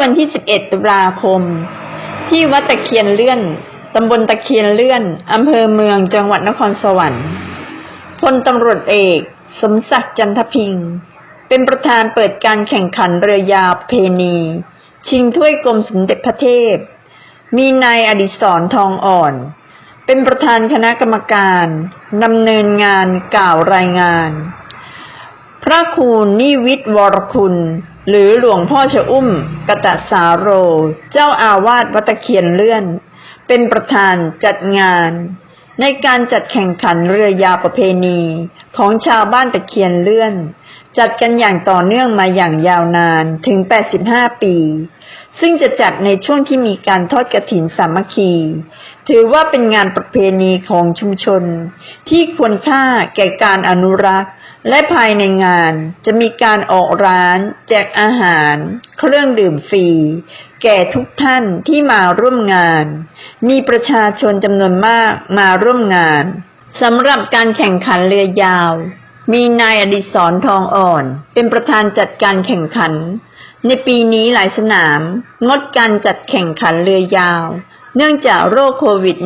วันที่ 11 ตุลาคม ที่วัดตะเคียนเลื่อน ตำบลตะเคียนเลื่อน อำเภอเมืองจังหวัดนครสวรรค์ พลตำรวจเอก สมศักดิ์จันทพิง เป็นประธานเปิดการแข่งขันเรือยาวเพณี ชิงถ้วยกรมสมเด็จพระเทพ มีนายอดิศรทองอ่อน เป็นประธานคณะกรรมการดำเนินงานกล่าวรายงาน พระครูนิวิทย์วรคุณหรือหลวงพ่อชะอุ้มกตะสาโร เจ้าอาวาสวัตะเคียนเลื่อน เป็นประธานจัดงาน ในการจัดแข่งขันเรือยาวประเพณีของชาวบ้านตะเคียนเลื่อน จัดกันอย่างต่อเนื่องมาอย่างยาวนานถึง 85 ปี ซึ่งจะจัดในช่วงที่มีการทอดกระถินสามัคคี ถือว่าเป็นงานประเพณีของชุมชน ที่ควรค่าแก่การอนุรักษ์ และภายในงานจะมีการออกร้าน แจกอาหาร เครื่องดื่มฟรี แก่ทุกท่านที่มาร่วมงาน มีประชาชนจำนวนมากมาร่วมงานสำหรับการแข่งขันเรือยาว มีนายอดิศรทองอ่อน เป็นประธานจัดการแข่งขัน ในปีนี้หลายสนาม งดการจัดแข่งขันเรือยาว เนื่องจากโรคโควิด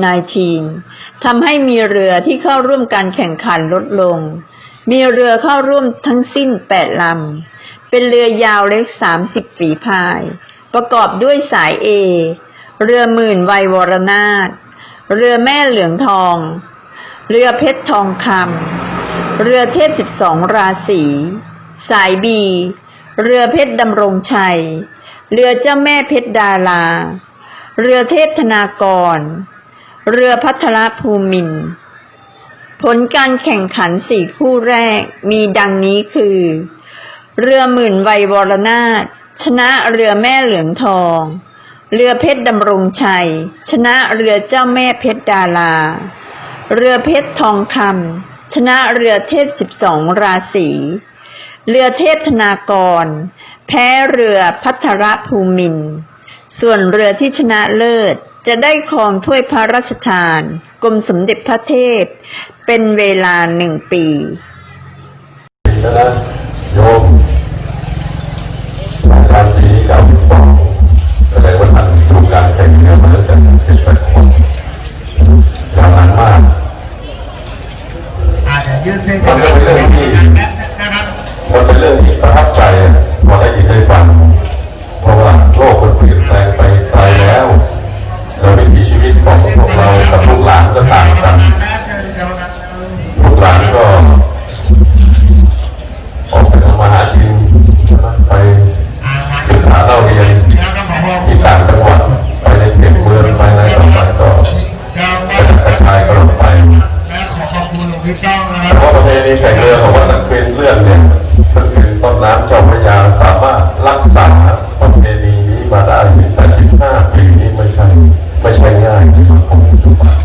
-19 ทำให้มีเรือที่เข้าร่วมการแข่งขันลดลง มีเรือเข้าร่วมทั้งสิ้น8ลำ เป็นเรือยาวเล็ก30ฝีพาย ประกอบด้วยสายเอ เรือหมื่นวัยวรนาถเรือแม่เหลืองทอง เรือเพชรทองคำ เรือเทพ12ราศีสายบี เรือเพชรดำรงชัย เรือเจ้าแม่เพชรดารา เรือเทพธนากร เรือพัทรภูมินทร์ ผลการแข่งขันสี่คู่แรกมีดังนี้คือ เรือหมื่นไววรนาถชนะเรือแม่เหลืองทอง เรือเพชรดำรงชัย ชนะเรือเจ้าแม่เพชรดารา เรือเพชรทองคำชนะเรือเทพสิบสองราศีเรือเทพธนากร แพ้เรือพัทรภูมิน ส่วนเรือที่ชนะเลิศ จะได้ครองถ้วยพระราชทาน กรมสมเด็จพระเทพ เป็นเวลาหนึ่งปีนะโยมอาจารย์ปีนี้เก้าสิบสองแสดงว่าท่านดูการแข่งเรือมาตั้งแต่เจ็ดแปดคนยาวนานมากอาจจะยืดเส้นมันก็เป็นเรื่องที่นะครับมันเป็นเรื่องที่ประทับใจพอได้ยินได้ฟังเพราะว่าโลกมันเปลี่ยนแปลงไป ఇట్లా ఉన్నారు